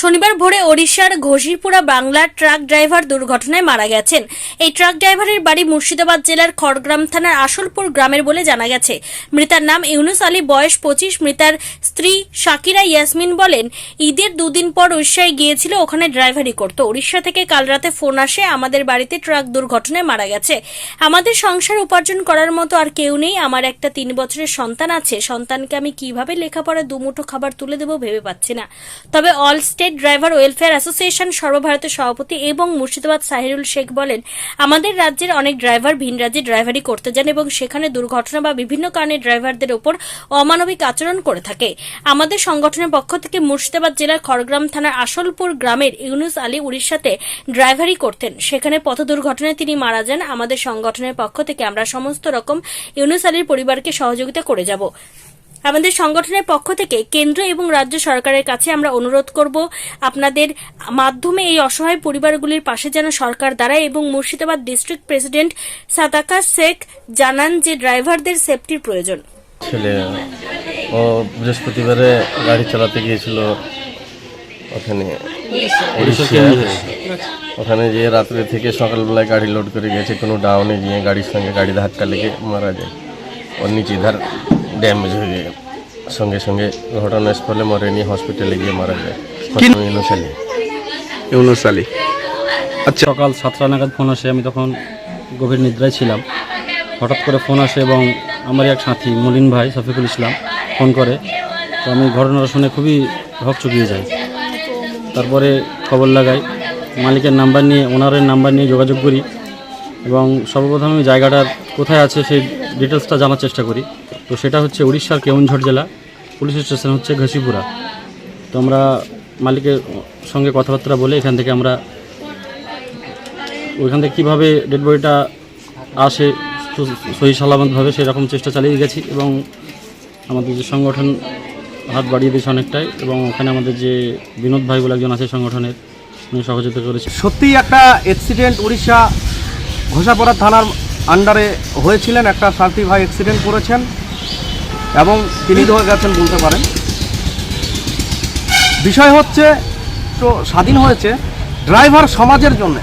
শনিবার ভোরে ওড়িশার ঘোষিরপুরা বাংলার ট্রাক ড্রাইভার দুর্ঘটনায় মারা গেছেন। এই ট্রাক ড্রাইভারের বাড়ি মুর্শিদাবাদ জেলার খড়গ্রাম থানার আসলপুর গ্রামের বলে জানা গেছে। মৃতার নাম ইউনুস আলী, বয়স পঁচিশ। মৃতার স্ত্রী শাকিরা ইয়াসমিন বলেন, ঈদের দুদিন পর উড়িষ্যায় গিয়েছিল, ওখানে ড্রাইভারি করত। উড়িষ্যা থেকে কাল রাতে ফোন আসে, আমাদের বাড়িতে ট্রাক দুর্ঘটনায় মারা গেছে। আমাদের সংসার উপার্জন করার মতো আর কেউ নেই, আমার একটা তিন বছরের সন্তান আছে। সন্তানকে আমি কীভাবে লেখাপড়া দুমুঠো খাবার তুলে দেবো ভেবে পাচ্ছি না। তবে all state driver welfare association সর্বভারতীয় সভাপতি এবং মুর্শিদাবাদ সাহিরুল শেখ বলেন, আমাদের রাজ্যের অনেক ড্রাইভার ভিন রাজ্যে ড্রাইভারি করতে যান এবং সেখানে দুর্ঘটনা বা বিভিন্ন কারণে ড্রাইভারদের ওপর অমানবিক আচরণ করে থাকে। আমাদের সংগঠনের পক্ষ থেকে মুর্শিদাবাদ জেলার খড়গ্রাম থানার আসলপুর গ্রামের ইউনুস আলী উড়িষ্যাতে ড্রাইভারি করতেন। সেখানে পথ দুর্ঘটনায় তিনি মারা যান। আমাদের সংগঠনের পক্ষ থেকে আমরা সমস্ত রকম ইউনুস আলীর পরিবারকে সহযোগিতা করে যাব। আমাদের সংগঠনের পক্ষ থেকে কেন্দ্র এবং রাজ্য সরকারের কাছে আমরা অনুরোধ করব আপনাদের মাধ্যমে এই অসহায় পরিবারগুলির পাশে যেন সরকার দাঁড়ায় এবং মুর্শিদাবাদ ডিস্ট্রিক্ট প্রেসিডেন্ট সাদাকা শেখ জানান যে ড্রাইভারদের সেফটির প্রয়োজন। ছেলে ও বৃহস্পতিবারে গাড়ি চালাতে গিয়েছিল ওখানে। ওখানে যে রাত্রে থেকে সকালবেলায় গাড়ি লোড করে গেছে কোনো ডাউনে গিয়ে গাড়ির সঙ্গে গাড়ি ধাক্কা লেগে মারা যায়। ওর নিচে ধার ড্যামেজ হয়ে যায়। সঙ্গে সঙ্গে ঘটনাস্থলে মরেনি হসপিটালে গিয়ে মারা যায়। ইউনুসালি ইউনুস আলী। আচ্ছা। সকাল সাতটা নাগাদ ফোন আসে আমি তখন গভীর নিদ্রায় ছিলাম। হঠাৎ করে ফোন আসে এবং আমার এক সাথী মলিন ভাই শফিকুল ইসলাম ফোন করে। তো আমি ঘটনাটা শুনে খুবই হকচকিয়ে যাই। তারপরে খবর লাগাই মালিকের নাম্বার নিয়ে ওনারের নাম্বার নিয়ে যোগাযোগ করি এবং সর্বপ্রথম আমি জায়গাটার কোথায় আছে সেই ডিটেলসটা জানার চেষ্টা করি। তো সেটা হচ্ছে উড়িষ্যার কেউনঝড় জেলা, পুলিশ স্টেশন হচ্ছে ঘসিপুরা। তো আমরা মালিকের সঙ্গে কথাবার্তা বলে এখান থেকে আমরা ওইখান থেকে কীভাবে ডেড বডিটা আসে সহি সালামতভাবে সেরকম চেষ্টা চালিয়ে গেছি এবং আমাদের যে সংগঠন হাত বাড়িয়ে দিয়েছে অনেকটাই এবং ওখানে আমাদের যে বিনোদ ভাই বলে একজন আছে সংগঠনের, উনি সহযোগিতা করেছে। সত্যিই একটা অ্যাক্সিডেন্ট উড়িষ্যা ঘোষাপাড়া থানার আন্ডারে হয়েছিলেন, একটা সাথী ভাই অ্যাক্সিডেন্ট করেছেন। এবং তিনি হয়ে গেছেন বলতে পারেন। বিষয় হচ্ছে, তো স্বাধীন হয়েছে ড্রাইভার সমাজের জন্য।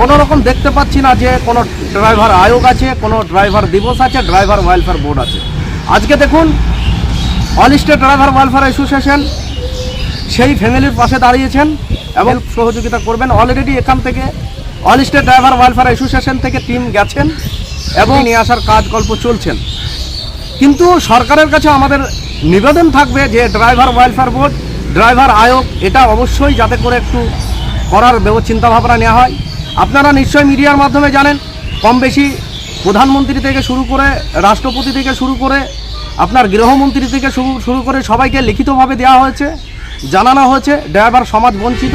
কোনো রকম দেখতে পাচ্ছি না যে কোনো ড্রাইভার আয়োগ আছে, কোনো ড্রাইভার দিবস আছে, ড্রাইভার ওয়েলফেয়ার বোর্ড আছে। আজকে দেখুন all state driver welfare association সেই ফ্যামিলির পাশে দাঁড়িয়েছেন এবং সহযোগিতা করবেন। অলরেডি এখান থেকে all state driver welfare association থেকে টিম গেছেন এবং নিয়ে আসার কাজকল্প চলছেন। কিন্তু সরকারের কাছে আমাদের নিবেদন থাকবে যে ড্রাইভার ওয়েলফেয়ার বোর্ড, ড্রাইভার আয়োগ, এটা অবশ্যই যাতে করে একটু করার চিন্তাভাবনা নেওয়া হয়। আপনারা নিশ্চয়ই মিডিয়ার মাধ্যমে জানেন কম বেশি প্রধানমন্ত্রী থেকে শুরু করে রাষ্ট্রপতি থেকে শুরু করে আপনার গৃহমন্ত্রী থেকে শুরু শুরু করে সবাইকে লিখিতভাবে দেওয়া হয়েছে, জানানো হয়েছে, ড্রাইভার সমাজ বঞ্চিত,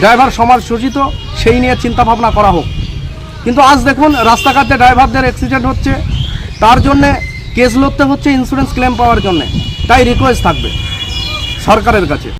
ড্রাইভার সমাজ শোষিত, সেই নিয়ে চিন্তাভাবনা করা হোক। কিন্তু আজ দেখুন, রাস্তাঘাটে ড্রাইভারদের অ্যাক্সিডেন্ট হচ্ছে, তার জন্যে কেস লড়তে হচ্ছে ইন্স্যুরেন্স ক্লেম পাওয়ার জন্য। তাই রিকোয়েস্ট থাকবে সরকারের কাছে।